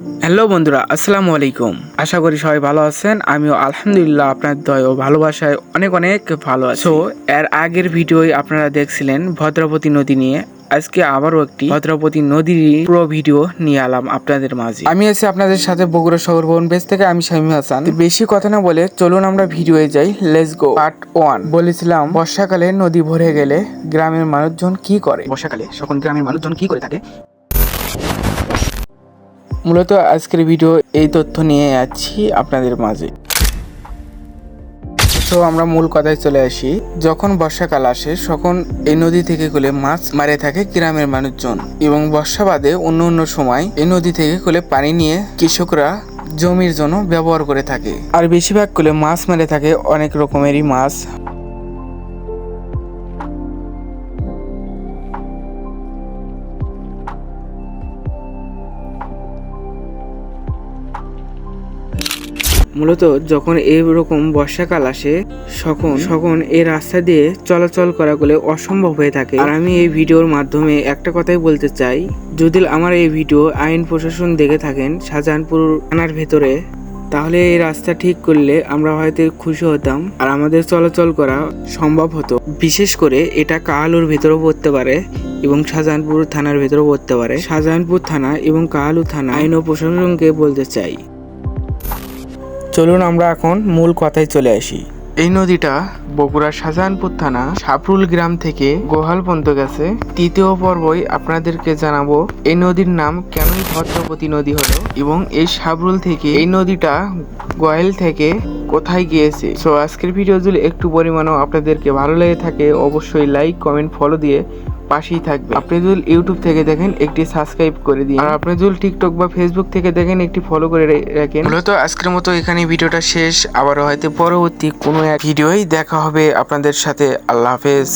Hello বন্ধুরা, আসসালামু আলাইকুম। আশা করি সবাই ভালো আছেন। আমিও আলহামদুলিল্লাহ আপনার দয় ও ভালোবাসায় অনেক অনেক ভালো আছি। সো এর আগের ভিডিওই আপনারা দেখছিলেন ভদ্রপতি নদী নিয়ে। আজকে আবারও একটি ভদ্রপতি নদীর পুরো ভিডিও নিয়ে আলাম আপনাদের মাঝে। আমি আছি আপনাদের সাথে বগুড়া শহর ভবন বেস থেকে, আমি শামীম হাসান। বেশি কথা না বলে চলুন আমরা ভিডিওয়ে যাই। লেটস গো পার্ট ওয়ান বলেছিলাম, বর্ষাকালে নদী ভরে গেলে গ্রামের মানুষজন কি করে? বর্ষাকালে সকল গ্রামের মানুষজন কি করে থাকে? মূলত আজকের ভিডিও এই তথ্য নিয়ে আছি আপনাদের মাঝে। তো আমরা মূল কথায় চলে আসি। যখন বর্ষাকাল আসে, তখন এই নদী থেকে কোলে মাছ মারে থাকে গ্রামের মানুষজন এবং বর্ষা বাদে অন্য অন্য সময় এই নদী থেকে কোলে পানি নিয়ে কৃষকরা জমির জন্য ব্যবহার করে থাকে। আর বেশিরভাগ কোলে মাছ মেরে থাকে অনেক রকমেরই মাছ। মূলত যখন এইরকম বর্ষাকাল আসে, তখন তখন এই রাস্তা দিয়ে চলাচল করা গেলে অসম্ভব হয়ে থাকে। আর আমি এই ভিডিওর মাধ্যমে একটা কথাই বলতে চাই, যদি আমার এই ভিডিও আইন প্রশাসন দেখে থাকেন, শাহজাহানপুর থানার ভেতরে, তাহলে এই রাস্তা ঠিক করলে আমরা হয়তো খুশি হতাম আর আমাদের চলাচল করা সম্ভব হতো। বিশেষ করে এটা কাহালুর ভেতরেও পড়তে পারে এবং শাহজাহানপুর থানার ভেতরেও পড়তে পারে। শাহজাহানপুর থানা এবং কাহালু থানা আইন ও প্রশাসনকে বলতে চাই। চলুন আমরা এখন মূল কথায় চলে আসি। এই নদীটা বগুড়া শাহজাহানপুর থানা সাপরুল গ্রাম থেকে গোহাল পর্যন্ত গেছে। তৃতীয় পর্বই আপনাদেরকে জানাব এই নদীর নাম কেনই ভদ্রপতি নদী হলো এবং এই সাবরুল থেকে এই নদীটা গোয়াল থেকে কোথায় গিয়েছে? সো আজকের ভিডিও যদি একটু পরিমাণও আপনাদেরকে ভালো লেগে থাকে, অবশ্যই লাইক কমেন্ট ফলো দিয়ে পাশেই থাকবে আপনি যদি ইউটিউব থেকে দেখেন, একটি সাবস্ক্রাইব করে দিন। আর আপনি যদি টিকটক বা ফেসবুক থেকে দেখেন, একটি ফলো করে রাখেন। মূলত আজকের মতো এখানে ভিডিওটা শেষ। আবারও হয়তো পরবর্তী কোনো এক ভিডিওই দেখা হবে আপনাদের সাথে। আল্লাহ হাফেজ।